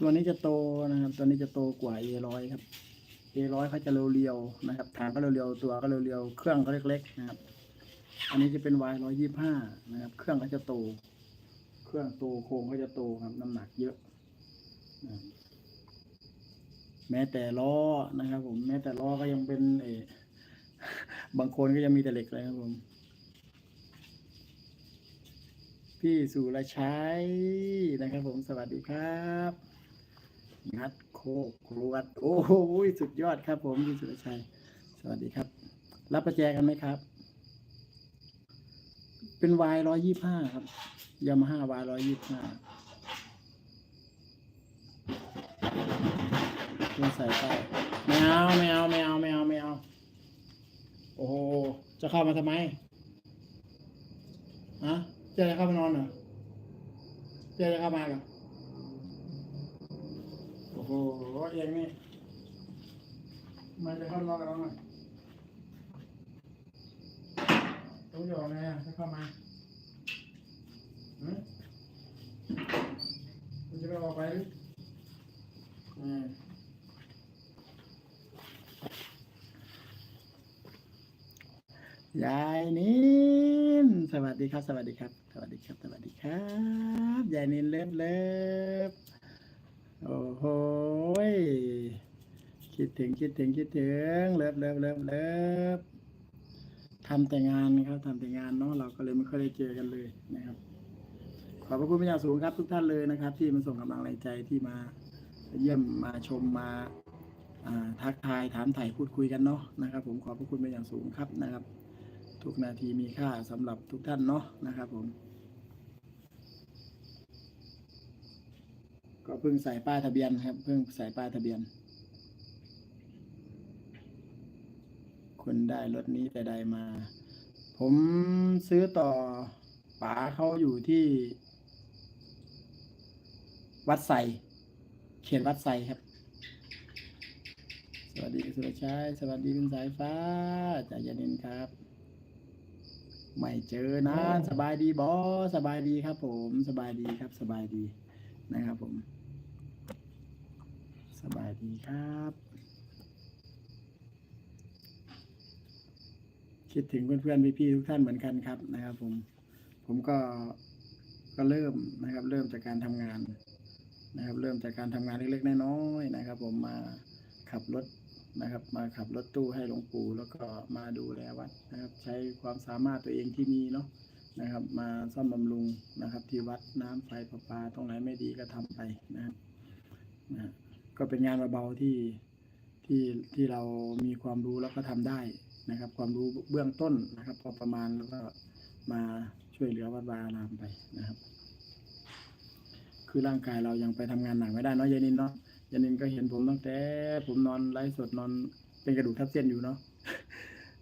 ตัวนี้จะโตนะครับ ตัวนี้จะโตกว่า A ร้อยครับ A ร้อยเขาจะเรียวๆนะครับฐานก็เรียวๆตัวก็เรียวๆเครื่องก็เล็ก ๆ นะครับ อันนี้จะเป็น Y ร้อยยี่ห้านะครับ เครื่องก็จะโต เครื่องโตโครงก็จะโตครับ น้ำหนักเยอะแม้แต่ล้อนะครับ ผมแม้แต่ล้อก็ยังเป็นเออบางคนก็ยังมีแต่เหล็กเลยครับผมพี่สุรชัยนะครับผมสวัสดีครับ งัดโคกครวดโอ้โหสุดยอดครับผมพี่สุรชัย สวัสดีครับ รับประแจกันไหมครับ เป็นวายร้อยยี่ห้าครับยามาฮ่าวายร้อยยี่ห้าต้องใส่ไปไม่เอาไม่เอาไม่เอาไม่เอาไม่เอาโอ้โหจะเข้ามาทำไมฮะเจ๊จะเข้ามานอนเหรอเจ๊จะเข้ามาเหรอ โหเองนี่มาจะเข้ามานอกเราหน่อยต้องยู่ไงอะจะเข้ามาหืมคุณจะไปออกไปหรืออืมยายนินสวัสดีครับ สวัสดีครับ สวัสดีครับ สวัสดีครับ ยายนินเลิฟเลิฟ โอ้โหคิดถึงคิดถึงคิดถึงเลิฟเลิฟเลิฟเลิฟทำแต่งานครับทำแต่งานเนาะเราก็เลยไม่ค่อยได้เจอกันเลยนะครับ ขอบพระคุณเป็นอย่างสูงครับ ทุกท่านเลยนะครับ ที่มาส่งกำลังแรงใจที่มา เยี่ยมมาชมมาทักทายถามไถ่พูดคุยกันเนาะนะครับ ผมขอบพระคุณเป็นอย่างสูงครับนะครับ ทุกนาทีมีค่าสำหรับทุกท่านเนาะนะครับ ผม ก็เพิ่งใส่ป้ายทะเบียนครับ เพิ่งใส่ป้ายทะเบียน คนได้รถนี้แต่ใดมา ผมซื้อต่อป๋าเขาอยู่ที่ วัดไซเขตวัดไซครับ สวัสดีสุรชัยสวัสดีคุณสายฟ้าจายานินครับไม่เจอนานสบายดีบอสบายดีครับผม สบายดีครับ สบายดีนะครับผม บายดีครับ คิดถึงเพื่อนๆพี่ๆทุกท่านเหมือนกันครับนะครับ ผม ผมก็ก็เริ่มนะครับ เริ่มจากการทำงานนะครับ เริ่มจากการทำงานเล็กๆน้อยๆนะครับ ผมมาขับรถนะครับ มาขับรถตู้ให้หลวงปู่แล้วก็มาดูแลวัดนะครับ ใช้ความสามารถตัวเองที่มีเนาะนะครับ มาซ่อมบำรุงนะครับ ที่วัดน้ำไฟประปาตรงไหนไม่ดีก็ทำไปนะครับนะ ก็เป็นงานเบาๆที่ที่ที่เรามีความรู้แล้วก็ทำได้นะครับ ความรู้เบื้องต้นนะครับพอประมาณแล้วก็มาช่วยเหลือวัดวาอารามไปนะครับ คือร่างกายเรายังไปทำงานหนักไม่ได้เนาะยายนินเนาะยานินก็เห็นผมตั้งแต่ ผมนอนไลฟ์สดนอนเป็นกระดูกทับเส้นอยู่เนาะ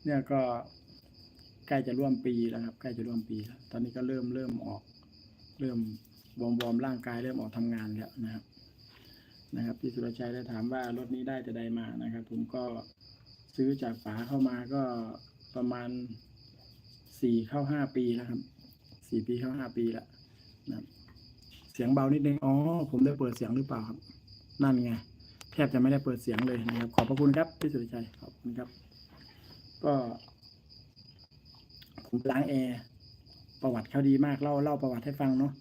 เนี่ยก็ใกล้จะร่วมปีแล้วครับ ใกล้จะร่วมปีแล้วตอนนี้ก็เริ่มเริ่มออก เริ่มวอมวอร์มร่างกายเริ่มออกทำงานแล้วนะครับ นะครับพี่สุรชัยได้ถามว่ารถนี้ได้จะใดมานะครับ ผมก็ซื้อจากฝาเข้ามาก็ประมาณสี่เข้าห้าปีแล้วครับสี่ปีเข้าห้าปีล้วนะเสียงเบานิดนึงอ๋อผมได้เปิดเสียงหรือเปล่าครับ นั่นไงแทบจะไม่ได้เปิดเสียงเลยนะครับ ขอบพระคุณครับพี่สุรชัยขอบคุณครับ ก็ผมล้างแอร์ประวัติเขาดีมากเล่าเล่าประวัติให้ฟังเนาะ